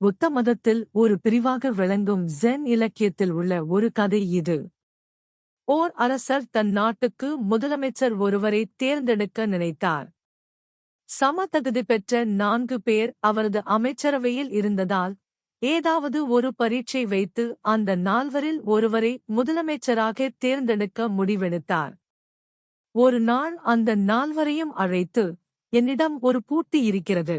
புத்த மதத்தில் ஒரு பிரிவாக விளங்கும் ஜென் இலக்கியத்தில் உள்ள ஒரு கதை இது. ஓர் அரசர் தன் நாட்டுக்கு முதலமைச்சர் ஒருவரை தேர்ந்தெடுக்க நினைத்தார். சம தகுதி பெற்ற நான்கு பேர் அவரது அமைச்சரவையில் இருந்ததால் ஏதாவது ஒரு பரீட்சை வைத்து அந்த நால்வரில் ஒருவரை முதலமைச்சராக தேர்ந்தெடுக்க முடிவெடுத்தார். ஒரு நாள் அந்த நால்வரையும் அழைத்து என்னிடம் ஒரு பூட்டி இருக்கிறது.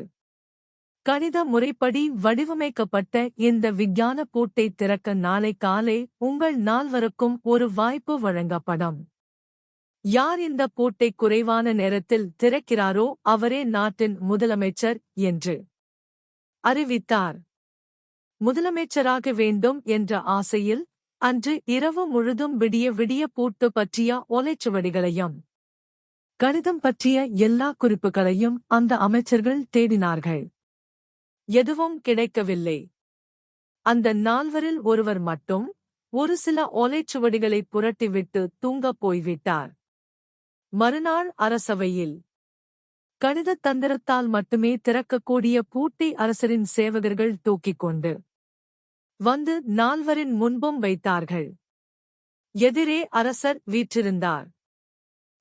கணித முறைப்படி வடிவமைக்கப்பட்ட இந்த விஞ்ஞான பூட்டை திறக்க நாளை காலை உங்கள் நால்வருக்கும் ஒரு வாய்ப்பு வழங்கப்படும். யார் இந்த பூட்டை குறைவான நேரத்தில் திறக்கிறாரோ அவரே நாட்டின் முதலமைச்சர் என்று அறிவித்தார். முதலமைச்சராக வேண்டும் என்ற ஆசையில் அன்று இரவு முழுதும் விடிய விடிய பூட்டு பற்றிய ஓலைச்சுவடிகளையும் கணிதம் பற்றிய எல்லா குறிப்புகளையும் அந்த அமைச்சர்கள் தேடினார்கள். எதுவும் கிடைக்கவில்லை. அந்த நால்வரில் ஒருவர் மட்டும் ஒரு சில ஓலைச்சுவடிகளை புரட்டிவிட்டு தூங்கப் போய்விட்டார். மறுநாள் அரசவையில் கணிதத் தந்திரத்தால் மட்டுமே திறக்கக்கூடிய பூட்டை அரசரின் சேவகர்கள் தூக்கிக் கொண்டு வந்து நால்வரின் முன்பும் வைத்தார்கள். எதிரே அரசர் வீற்றிருந்தார்.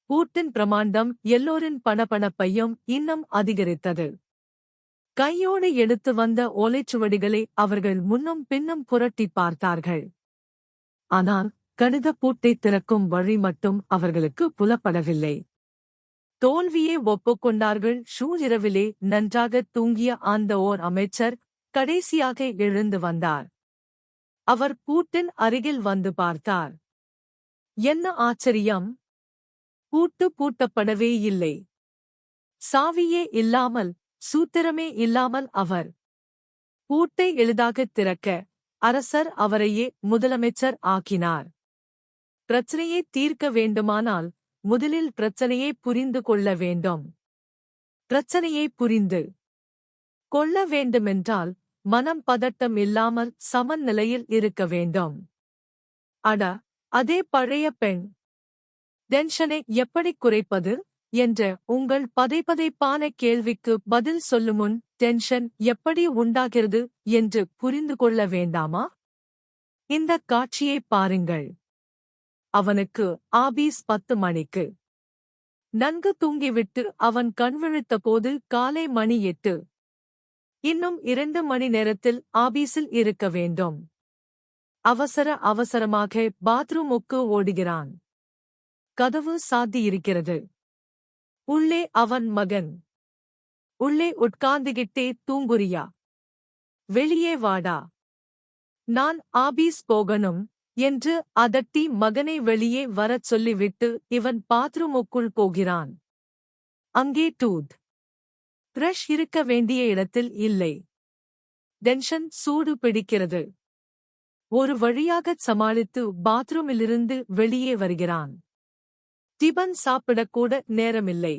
பூட்டின் பிரமாண்டம் எல்லோரின் பணப்பணப்பையும் இன்னும் அதிகரித்தது. கையோடு எடுத்து வந்த ஓலைச்சுவடிகளை அவர்கள் முன்னும் பின்னும் புரட்டி பார்த்தார்கள். ஆனால் கணித பூட்டை திறக்கும் வழி மட்டும் அவர்களுக்கு புலப்படவில்லை. தோல்வியை ஒப்புக்கொண்டார்கள். ஷூரிரவிலே நன்றாக தூங்கிய அந்த ஓர் அமைச்சர் கடைசியாக எழுந்து வந்தார். அவர் பூட்டின் அருகில் வந்து பார்த்தார். என்ன ஆச்சரியம்? பூட்டு பூட்டப்படவே இல்லை. சாவியே இல்லாமல் சூத்திரமே இல்லாமல் அவர் பூட்டை எளிதாகத் திறக்க அரசர் அவரையே முதலமைச்சர் ஆக்கினார். பிரச்சனையை தீர்க்க வேண்டுமானால் முதலில் பிரச்சனையை புரிந்து கொள்ள வேண்டும். பிரச்சனையை புரிந்து கொள்ள வேண்டுமென்றால் மனம் பதட்டம் இல்லாமல் சமநிலையில் இருக்க வேண்டும். அட அதே பழைய பெண். டென்ஷனை எப்படி குறைப்பது? என்ற உங்கள் பதைபதைப்பான கேள்விக்கு பதில் சொல்லுமுன் டென்ஷன் எப்படி உண்டாகிறது என்று புரிந்து கொள்ள வேண்டாமா? இந்த காட்சியை பாருங்கள். அவனுக்கு ஆபீஸ் பத்து மணிக்கு. நன்கு தூங்கிவிட்டு அவன் கண்விழித்த போது காலை மணி எட்டு. இன்னும் இரண்டு மணி நேரத்தில் ஆபீஸில் இருக்க வேண்டும். அவசர அவசரமாக பாத்ரூமுக்கு ஓடுகிறான். கதவு சாத்தியிருக்கிறது. உள்ளே அவன் மகன். உள்ளே உட்கார்ந்துகிட்டே தூங்குறியா? வெளியே வாடா. நான் ஆபீஸ் போகணும் என்று அதட்டி மகனை வெளியே வரச் சொல்லிவிட்டு இவன் பாத்ரூமுக்குள் போகிறான். அங்கே டூத். பிரஷ் இருக்க வேண்டிய இடத்தில் இல்லை. டென்ஷன் சூடு பிடிக்கிறது. ஒரு வழியாகச் சமாளித்து பாத்ரூமிலிருந்து வெளியே வருகிறான். டிபன் சாப்பிடக்கூட நேரமில்லை.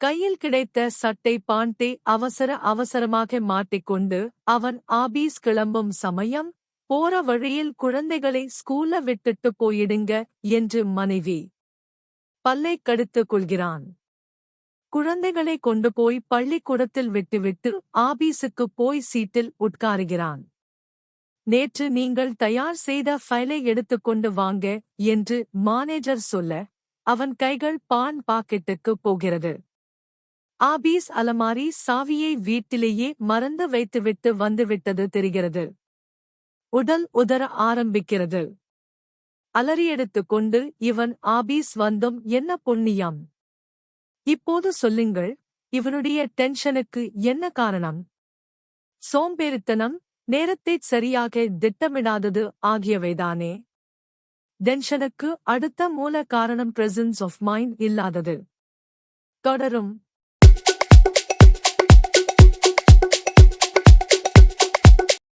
கையில் கிடைத்த சட்டை பாண்டே அவசர அவசரமாக மாட்டிக்கொண்டு அவன் ஆபீஸ் கிளம்பும் சமயம் போற வழியில் குழந்தைகளை ஸ்கூல்ல விட்டுட்டு போயிடுங்க என்று மனைவி பல்லை கடித்துக் கொள்கிறான். குழந்தைகளை கொண்டு போய் பள்ளிக்கூடத்தில் விட்டுவிட்டு ஆபீஸுக்கு போய் சீட்டில் உட்காருகிறான். நேற்று நீங்கள் தயார் செய்த ஃபைலை எடுத்துக்கொண்டு வாங்க என்று மானேஜர் சொல்ல அவன் கைகள் பான் பாக்கெட்டுக்கு போகிறது. ஆபீஸ் அலமாரி சாவியை வீட்டிலேயே மறந்து வைத்துவிட்டு வந்துவிட்டது தெரிகிறது. உடல் உதற ஆரம்பிக்கிறது. அலறியெடுத்துக் கொண்டு இவன் ஆபீஸ் வந்தும் என்ன புண்ணியம்? இப்போது சொல்லுங்கள் இவனுடைய டென்ஷனுக்கு என்ன காரணம்? சோம்பேறித்தனம் நேரத்தைச் சரியாக திட்டமிடாதது ஆகியவைதானே? டென்ஷனுக்கு அடுத்த மூல காரணம் பிரசன்ஸ் ஆஃப் மைண்ட் இல்லாதது. தொடரும்.